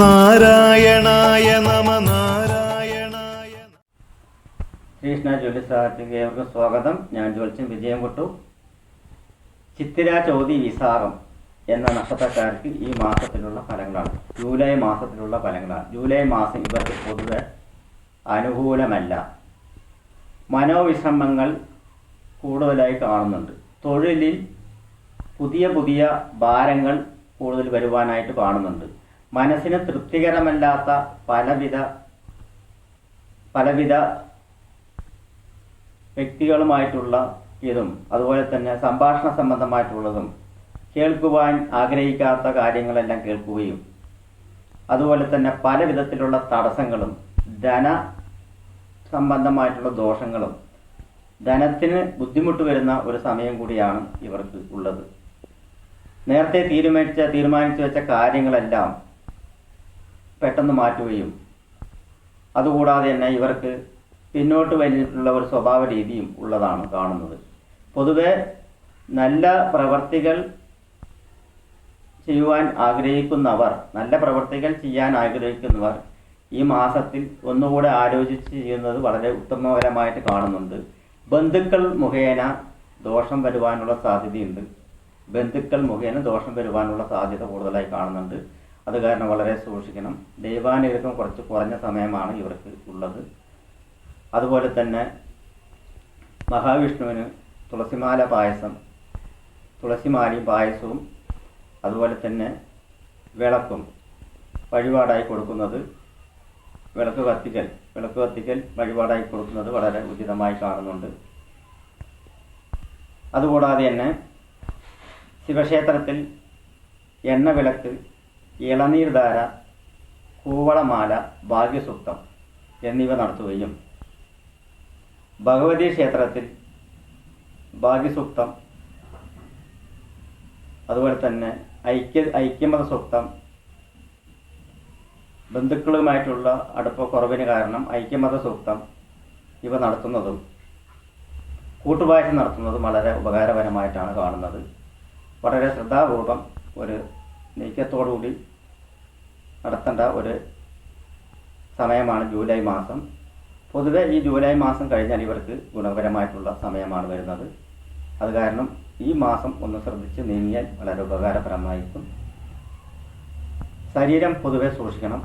നാരായണായ നമ നാരായണായ. ശ്രീകൃഷ്ണ ജ്യോതിഷാർത്ഥിക്ക് ഏവർക്കും സ്വാഗതം. ഞാൻ ജ്യോത്സ്യം വിജയം കൊട്ടു. ചിത്തിര ചോതി വിസാഖം എന്ന നക്ഷത്രക്കാർക്ക് ഈ മാസത്തിലുള്ള ഫലങ്ങളാണ്. ജൂലൈ മാസത്തിലുള്ള ഫലങ്ങളാണ്. ജൂലൈ മാസം ഇവർക്ക് പൊതുവെ അനുകൂലമല്ല. മനോവിഷമങ്ങൾ കൂടുതലായി കാണുന്നുണ്ട്. തൊഴിലിൽ പുതിയ പുതിയ ഭാരങ്ങൾ കൂടുതൽ വരുവാനായിട്ട് കാണുന്നുണ്ട്. മനസ്സിന് തൃപ്തികരമല്ലാത്ത പലവിധ പലവിധ വ്യക്തികളുമായിട്ടുള്ള ഇതും അതുപോലെ തന്നെ സംഭാഷണ സംബന്ധമായിട്ടുള്ളതും കേൾക്കുവാൻ ആഗ്രഹിക്കാത്ത കാര്യങ്ങളെല്ലാം കേൾക്കുകയും അതുപോലെ തന്നെ പല വിധത്തിലുള്ള തടസ്സങ്ങളും ധന സംബന്ധമായിട്ടുള്ള ദോഷങ്ങളും ധനത്തിന് ബുദ്ധിമുട്ട് വരുന്ന ഒരു സമയം കൂടിയാണ് ഇവർക്ക് ഉള്ളത്. നേരത്തെ തീരുമാനിച്ച തീരുമാനിച്ചു വെച്ച കാര്യങ്ങളെല്ലാം പെട്ടെന്ന് മാറ്റുകയും അതുകൂടാതെ തന്നെ ഇവർക്ക് പിന്നോട്ട് വലിയിട്ടുള്ള ഒരു സ്വഭാവ രീതിയും ഉള്ളതാണ് കാണുന്നത്. പൊതുവെ നല്ല പ്രവർത്തികൾ ചെയ്യുവാൻ ആഗ്രഹിക്കുന്നവർ നല്ല പ്രവർത്തികൾ ചെയ്യാൻ ആഗ്രഹിക്കുന്നവർ ഈ മാസത്തിൽ ഒന്നുകൂടെ ആലോചിച്ച് ചെയ്യുന്നത് വളരെ ഉത്തമപരമായിട്ട് കാണുന്നുണ്ട്. ബന്ധുക്കൾ മുഖേന ദോഷം വരുവാനുള്ള സാധ്യതയുണ്ട്. ബന്ധുക്കൾ മുഖേന ദോഷം വരുവാനുള്ള സാധ്യത കൂടുതലായി കാണുന്നുണ്ട്. അത് കാരണം വളരെ സൂക്ഷിക്കണം. ദൈവാനുഗ്രഹം കുറച്ച് കുറഞ്ഞ സമയമാണ് ഇവർക്ക് ഉള്ളത്. അതുപോലെ തന്നെ മഹാവിഷ്ണുവിന് തുളസിമാല പായസം തുളസിമാലയും പായസവും അതുപോലെ തന്നെ വിളക്കും വഴിപാടായി കൊടുക്കുന്നത് വിളക്ക് കത്തിക്കൽ വിളക്ക് കത്തിക്കൽ വഴിപാടായി കൊടുക്കുന്നത് വളരെ ഉചിതമായി കാണുന്നുണ്ട്. അതുകൂടാതെ തന്നെ ശിവക്ഷേത്രത്തിൽ എണ്ണ വിളക്ക് ഇളനീർധാര കൂവളമാല ഭാഗ്യസൂക്തം എന്നിവ നടത്തുകയും ഭഗവതി ക്ഷേത്രത്തിൽ ഭാഗ്യസൂക്തം അതുപോലെ തന്നെ ഐക്യ ഐക്യമത സൂക്തം ബന്ധുക്കളുമായിട്ടുള്ള അടുപ്പ കുറവിന് കാരണം ഐക്യമത സൂക്തം ഇവ നടത്തുന്നതും കൂട്ടുവാഴ്ച നടത്തുന്നതും വളരെ ഉപകാരപരമായിട്ടാണ് കാണുന്നത്. വളരെ ശ്രദ്ധാപൂർവം ഒരു നീക്കത്തോടുകൂടി നടത്തേണ്ട ഒരു സമയമാണ് ജൂലൈ മാസം. പൊതുവെ ഈ ജൂലൈ മാസം കഴിഞ്ഞാൽ ഇവർക്ക് ഗുണപരമായിട്ടുള്ള സമയമാണ് വരുന്നത്. അത് കാരണം ഈ മാസം ഒന്ന് ശ്രദ്ധിച്ച് നീങ്ങിയാൽ വളരെ ഉപകാരപ്രദമായിരിക്കും. ശരീരം പൊതുവെ സൂക്ഷിക്കണം.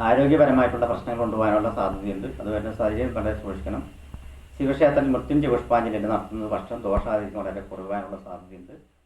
ആരോഗ്യപരമായിട്ടുള്ള പ്രശ്നങ്ങൾ കൊണ്ടുപോകാനുള്ള സാധ്യതയുണ്ട്. അതുപോലെ ശരീരം വളരെ സൂക്ഷിക്കണം. ശിവക്ഷേത്രത്തിൽ മൃത്യുഞ്ജയ പുഷ്പാഞ്ജലി നടത്തുന്നത് പക്ഷം ദോഷാതിരിക്കും വളരെ കുറവാനുള്ള സാധ്യതയുണ്ട്.